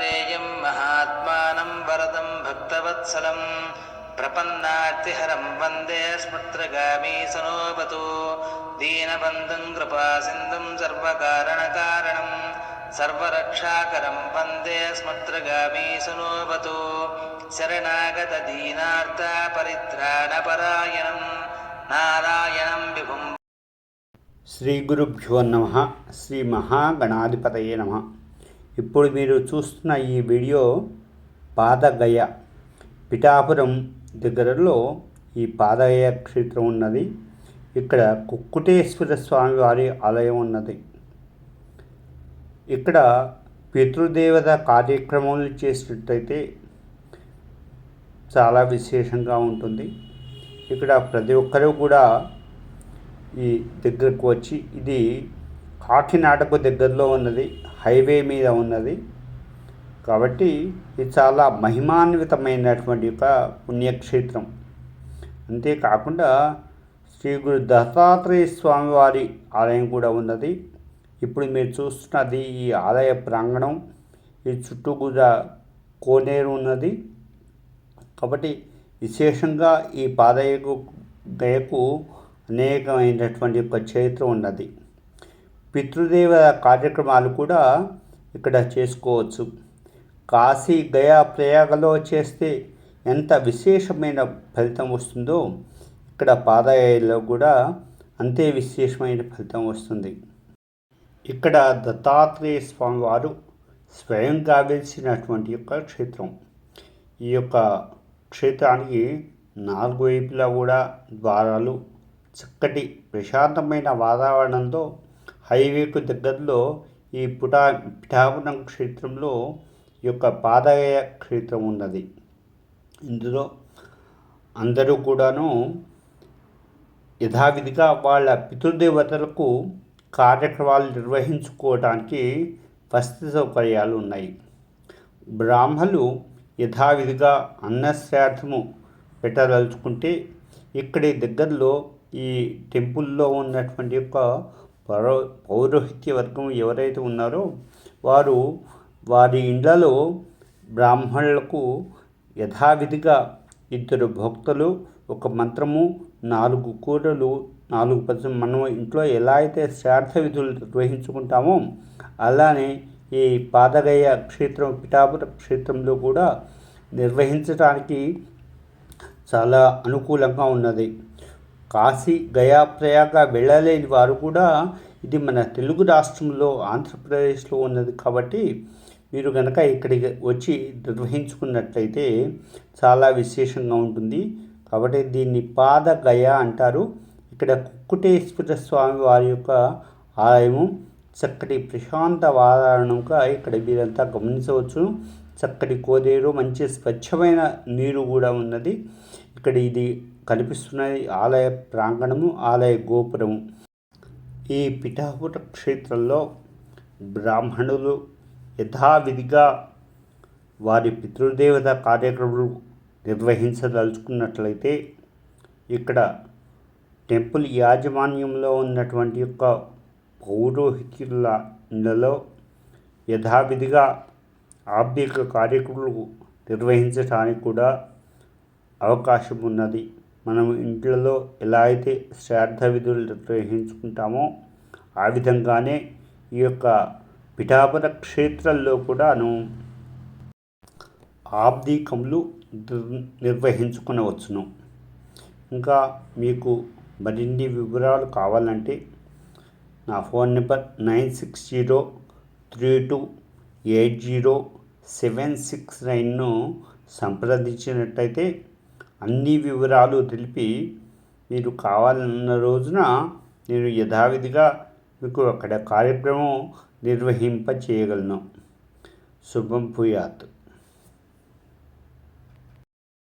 ేయం మహాత్మానం వరదం భక్తవత్సలం ప్రపన్నార్తిహరం వందే స్మృత్రగామీ సనోపతు దీనబంధుం కృపాసింధుం సర్వకారణకారణం సర్వరక్షాకరం వందే స్మృత్రగామీ సనోపతు శరణాగతదీనార్త పరిత్రాణపరాయణం నారాయణం విభుం శ్రీ గురుభ్యో నమ శ్రీ మహాగణాధిపతయే నమ. ఇప్పుడు మీరు చూస్తున్న ఈ వీడియో పాదగయ. పిఠాపురం దగ్గరలో ఈ పాదగయ క్షేత్రం ఉన్నది. ఇక్కడ కుక్కుటేశ్వర స్వామి వారి ఆలయం ఉన్నది. ఇక్కడ పితృదేవత కార్యక్రమాలు చేసినట్టయితే చాలా విశేషంగా ఉంటుంది. ఇక్కడ ప్రతి ఒక్కరూ కూడా ఈ దగ్గరకు వచ్చి ఇది కాకినాడకు దగ్గరలో ఉన్నది. హైవే మీద ఉన్నది. కాబట్టి ఇది చాలా మహిమాన్వితమైనటువంటి ఒక పుణ్యక్షేత్రం. అంతేకాకుండా శ్రీ గురు దత్తాత్రేయ స్వామి వారి ఆలయం కూడా ఉన్నది. ఇప్పుడు మీరు చూస్తున్నది ఈ ఆలయ ప్రాంగణం. ఈ చుట్టూ కూడా కోనేరు ఉన్నది. కాబట్టి విశేషంగా ఈ పాదయకు గయకు అనేకమైనటువంటి ఒక చరిత్ర ఉన్నది. పితృదేవ కార్యక్రమాలు కూడా ఇక్కడ చేసుకోవచ్చు. కాశీ గయా ప్రయాగలో చేస్తే ఎంత విశేషమైన ఫలితం వస్తుందో ఇక్కడ పాదయాలో కూడా అంతే విశేషమైన ఫలితం వస్తుంది. ఇక్కడ దత్తాత్రేయ స్వామివారు స్వయంగా వెలిసినటువంటి యొక్క క్షేత్రం. ఈ యొక్క క్షేత్రానికి నాలుగు వైపులా కూడా ద్వారాలు చక్కటి ప్రశాంతమైన వాతావరణంతో హైవేకు దగ్గరలో ఈ పుటా పిఠాపురం క్షేత్రంలో యొక్క పాదయ క్షేత్రం ఉన్నది. ఇందులో అందరూ కూడాను యథావిధిగా వాళ్ళ పితృదేవతలకు కార్యక్రమాలు నిర్వహించుకోవడానికి వసతి సౌకర్యాలు ఉన్నాయి. బ్రాహ్మలు యథావిధిగా అన్నశ్రాద్ధము పెట్టదలుచుకుంటే ఇక్కడి దగ్గరలో ఈ టెంపుల్లో ఉన్నటువంటి యొక్క పౌరో పౌరోహిత్య వర్గం ఎవరైతే ఉన్నారో వారు వారి ఇండ్లలో బ్రాహ్మణులకు యథావిధిగా ఇద్దరు భక్తులు ఒక మంత్రము నాలుగు కూరలు నాలుగు పద్ధతులు మనం ఇంట్లో ఎలా అయితే శ్రార్థ విధులు నిర్వహించుకుంటామో అలానే ఈ పాదగయ క్షేత్రం పిఠాపుర క్షేత్రంలో కూడా నిర్వహించడానికి చాలా అనుకూలంగా ఉన్నది. కాశీ గయా ప్రయాగ వెళ్ళలేని వారు కూడా ఇది మన తెలుగు రాష్ట్రంలో ఆంధ్రప్రదేశ్లో ఉన్నది కాబట్టి మీరు కనుక ఇక్కడికి వచ్చి నిర్వహించుకున్నట్లయితే చాలా విశేషంగా ఉంటుంది. కాబట్టి దీన్ని పాద గయ అంటారు. ఇక్కడ కుక్కుటేశ్వర స్వామి వారి యొక్క ఆలయము. చక్కటి ప్రశాంత వాతావరణంగా ఇక్కడ మీరంతా గమనించవచ్చు. చక్కటి కోదేరు మంచి స్వచ్ఛమైన నీరు కూడా ఉన్నది. ఇక్కడ ఇది కనిపిస్తున్నది ఆలయ ప్రాంగణము ఆలయ గోపురము. ఈ పిఠాపుర క్షేత్రంలో బ్రాహ్మణులు యథావిధిగా వారి పితృదేవత కార్యక్రమాలు నిర్వహించదలుచుకున్నట్లయితే ఇక్కడ టెంపుల్ యాజమాన్యంలో ఉన్నటువంటి యొక్క పౌరోహితులలో యథావిధిగా ఆర్థిక కార్యక్రమాలు నిర్వహించడానికి కూడా అవకాశం ఉన్నది మనం ఇంట్లో ఎలా అయితే శ్రాద్ధ విధులు నిర్వహించుకుంటామో ఆ విధంగానే ఈ యొక్క పిఠాపర క్షేత్రంలో కూడాను ఆబ్దీకములు నిర్వహించుకునవచ్చును. ఇంకా మీకు మరిన్ని వివరాలు కావాలంటే నా phone number nine six zero three two eight zero seven six నైన్ను సంప్రదించినట్టయితే అన్ని వివరాలు తెలిపి మీరు కావాలన్న రోజున నేను యథావిధిగా మీకు అక్కడ కార్యక్రమం నిర్వహింప చేయగలను శుభం భూయాత్.